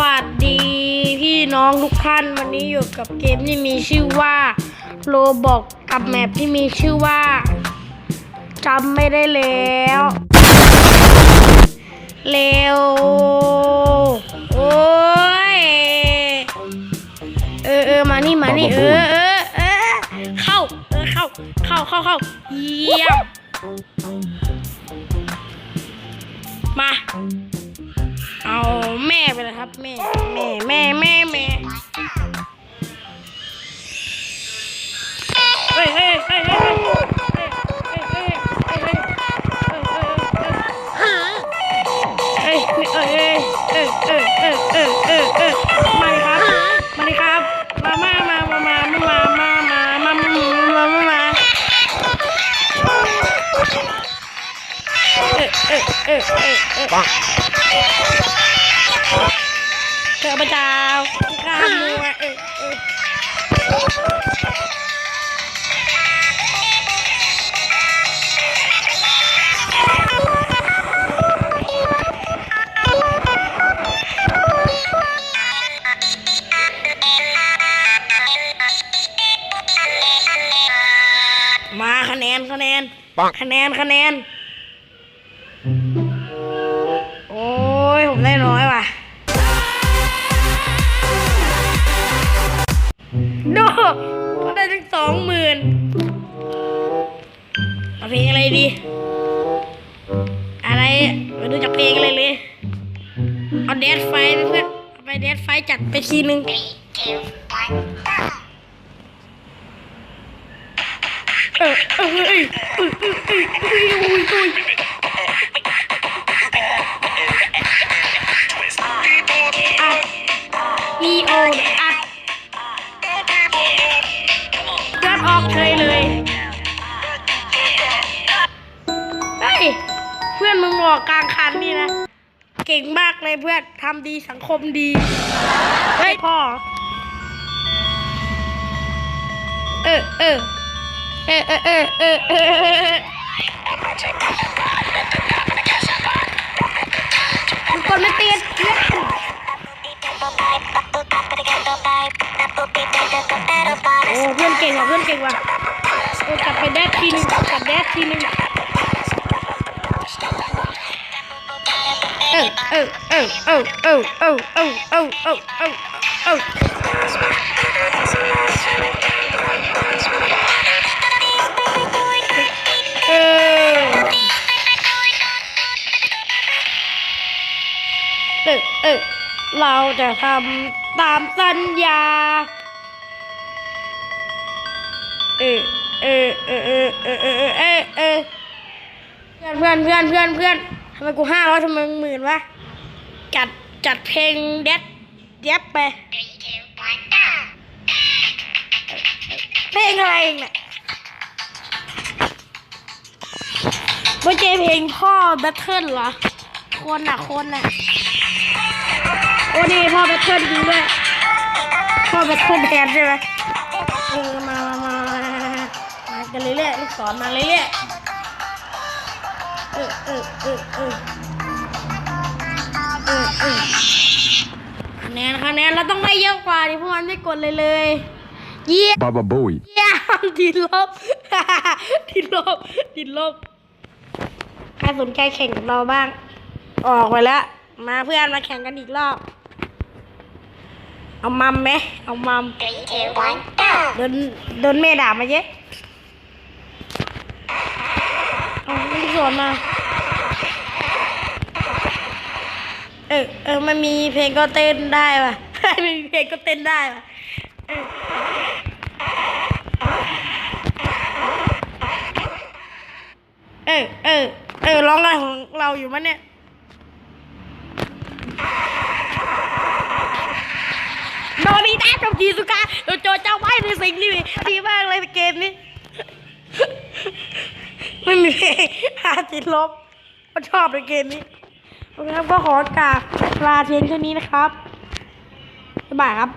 วัสดีพี่น้องทุกท่านวันนี้อยู่กับเกมที่มีชื่อว่าโลบอกกับแมปที่มีชื่อว่าจำไม่ได้แล้วเร็วโอ้ยเออเออมานี่มานี่เออเออเออเข้าเออเข้าเข้าเข้าเข้าเยี่ยมมา แไปเลยครับ แม่ แม่แม่แม่แม่เฮ้เฮ้เฮ้เฮ้เฮ้เฮ้เฮ้เฮ้เฮ้เฮ้เฮ้เฮ้เฮ้มาเลยปัง เธอพระเจ้าข้ามัวเออเออมาคะแนนคะแนนคะแนนคะแนน ก็ได้ถึงสองหมื่นเอาเพลงอะไรดี อะไรมาดูจากเพลงอะไรเลย เอาเดดไฟเพื่อนเอาไปเดดไฟจัดไปทีนึงเออเออเออเออเออเออเออมีโอ อนมึงอกกลางคันนี่นะ เก่งมากเลยเพื่อนทำดีสังคมดีเฮ้ยพ่อ เออเออเออเออเออเออเออเออมันไม่ติดโอ้เพื่อนเก่งว่ะเพื่อนเก่งว่ะโอ้จับไปแดดทีนึงจับแดดทีนึง ออเออเออเออเออเออเราจะทำตามสัญญาเออเออเออเออเออเออเออเออเออเพื่อนเพื่อนเพื่อนเพื่อน ไมกูห้าร้อยทำไมมึงหมื่นวะ จัดจัดเพลงแดดแยบไป เพลงอะไรเนี่ยไม่ใช่เพลงพ่อแบทเทิลเหรอ คนอะคนอะโอ้นี่พ่อแบทเทิลจริงด้วยพ่อแบทเทิลแทนใช่ไหมเออมามามามามากันเรื่อยๆลูกศรมาเรื่อยๆ เออเออเออเออเออเออคะแนนคะแนนเราต้องได้เยอะกว่าดิเพราะมันไม่กดเลยเลยเยี่ยม Baba Bowie เยี่ยมติดลบติดลบติดลบใครสนใจแข่งกับเราบ้าง ออกไปแล้ว มาเพื่อนมาแข่งกันอีกรอบ เอามัมไหมเอามัมโดนโดนแม่ด่ามาเยอะเอาไม่ สอนมา เออเออมันมีเพลงก็เต้นได้ป่ะไม่มีเพลงก็เต้นได้ป่ะเออเออเออร้องอะไรของเราอยู่มั้ยเนี่ยโนบิตะกับจีสุกะโดโจเจ้าไว้ในสิ่งนี้ดีมากเลยเกมนี้ หาติดลบก็ชอบในเกมนี้โอเคครับก็ขอกราบลาเทนแค่นี้นะครับบ๊ายบายครับ